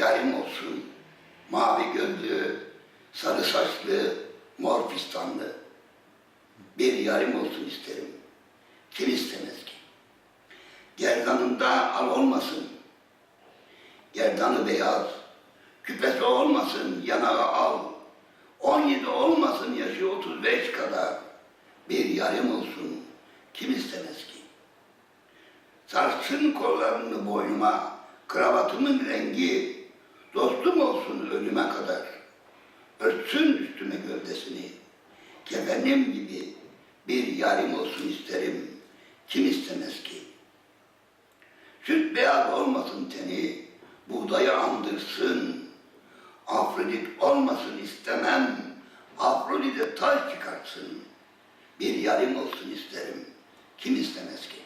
yarim olsun. Mavi gözlü, sarı saçlı, mor fistanlı. Bir yarim olsun isterim. Kim istemez ki? Gerdanında al olmasın. Gerdanı beyaz, küpesi olmasın, yanağı al. 17 olmasın, yaşı 35 kadar. Bir yarim olsun, kim istemez ki? Sarsın kollarını boynuma, kravatımın rengi, dostum olsun ölüme kadar. Örtsün üstüme gövdesini, kefenim gibi bir yarim olsun isterim, kim istemez ki? Süt beyaz olmasın teni, buğdayı andırsın. Afrodit olmasın istemem, Afrodit'e taş çıkartsın. Bir yarim olsun isterim, kim istemez ki?